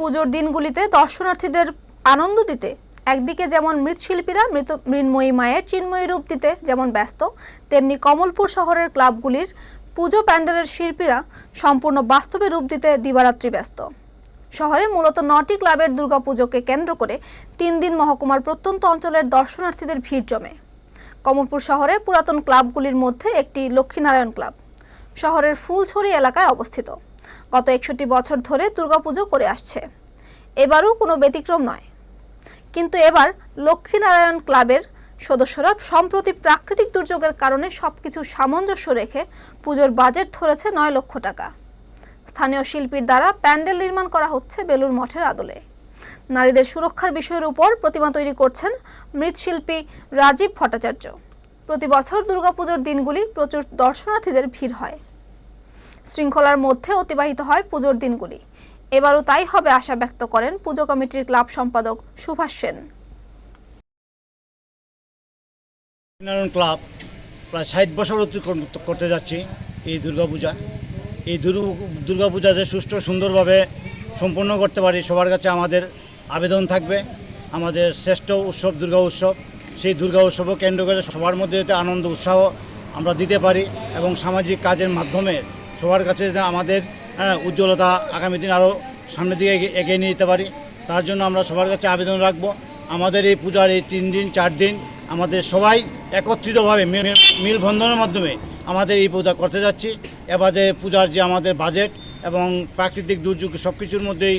পুজোর দিনগুলিতে দর্শনার্থীদের আনন্দ দিতে। একদিকে যেমন মৃৎশিল্পীরা মৃত মৃন্ময়ী মায়ের চিন্ময়ী রূপ দিতে যেমন ব্যস্ত, তেমনি কমলপুর শহরের ক্লাবগুলির পুজো প্যান্ডেলের শিল্পীরা সম্পূর্ণ বাস্তবে রূপ দিতে দিবারাত্রি ব্যস্ত। শহরে মূলত নটি ক্লাবের দুর্গাপুজোকে কেন্দ্র করে তিন দিন মহকুমার প্রত্যন্ত অঞ্চলের দর্শনার্থীদের ভিড় জমে। কমলপুর শহরে পুরাতন ক্লাবগুলির মধ্যে একটি লক্ষ্মীনারায়ণ ক্লাব। শহরের ফুলছড়ি এলাকায় অবস্থিত। গত একষট্টি বছর ধরে দুর্গাপুজো করে আসছে। এবারও কোনো ব্যতিক্রম নয়। কিন্তু এবার লক্ষ্মীনারায়ণ ক্লাবের সদস্যরা সম্প্রতি প্রাকৃতিক দুর্যোগের কারণে সবকিছু সামঞ্জস্য রেখে পুজোর বাজেট ধরেছে নয় লক্ষ টাকা। স্থানীয় শিল্পীর দ্বারা প্যান্ডেল নির্মাণ করা হচ্ছে বেলুর মঠের আদলে। নারীদের সুরক্ষার বিষয়ের উপর প্রতিমা তৈরি করছেন মৃৎশিল্পী রাজীব ভট্টাচার্য। প্রতি বছর দুর্গাপুজোর দিনগুলি প্রচুর দর্শনার্থীদের ভিড় হয়। শৃঙ্খলার মধ্যে অতিবাহিত হয় পুজোর দিনগুলি। এবারও তাই হবে আশা ব্যক্ত করেন পুজো কমিটির ক্লাব সম্পাদক সুভাষ সেন। নারায়ণ ক্লাব প্রায় ষাট বছর অতিক্রম করতে যাচ্ছি এই দুর্গাপূজা। এই দুর্গ- দুর্গাপূজাতে সুষ্ঠু সুন্দরভাবে সম্পন্ন করতে পারি, সবার কাছে আমাদের আবেদন থাকবে। আমাদের শ্রেষ্ঠ উৎসব দুর্গা উৎসব, সেই দুর্গা উৎসবও কেন্দ্র করে সবার মধ্যে আনন্দ, উৎসাহ আমরা দিতে পারি এবং সামাজিক কাজের মাধ্যমে সবার কাছে আমাদের হ্যাঁ, উজ্জ্বলতা আগামী দিন আরও সামনের দিকে এগিয়ে- নিয়ে যেতে পারি। তার জন্য আমরা সবার কাছে আবেদন রাখব। আমাদের এই পূজার এই তিন দিন চার দিন আমাদের সবাই একত্রিতভাবে মিল- মিলবন্ধনের মাধ্যমে আমাদের এই পূজা করতে যাচ্ছি। এবারে পূজার যে আমাদের বাজেট এবং প্রাকৃতিক দুর্যোগ সব কিছুর মধ্যেই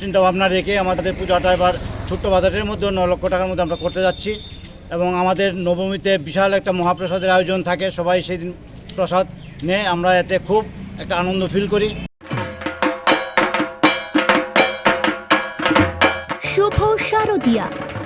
চিন্তা ভাবনা রেখে আমাদের পূজাটা এবার ছোট্ট বাজারের মধ্যে ন লক্ষ টাকার মধ্যে আমরা করতে যাচ্ছি। এবং আমাদের নবমীতে বিশাল একটা মহাপ্রসাদের আয়োজন থাকে সবাই সেই দিন প্রসাদ নেয় আমরা এতে খুব একটা আনন্দ ফিল করি। শুভ শারদিয়া।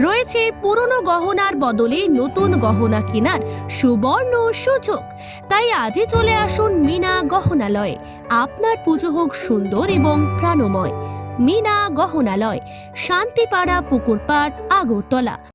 রয়েছে পুরনো গহনার বদলে নতুন গহনা কেনার সুবর্ণ সুযোগ। তাই আজই চলে আসুন মিনা গহনালয়ে। আপনার পুজো হোক সুন্দর এবং প্রাণময়। মিনা গহনালয়, শান্তিপাড়া পুকুরপাড়, আগরতলা।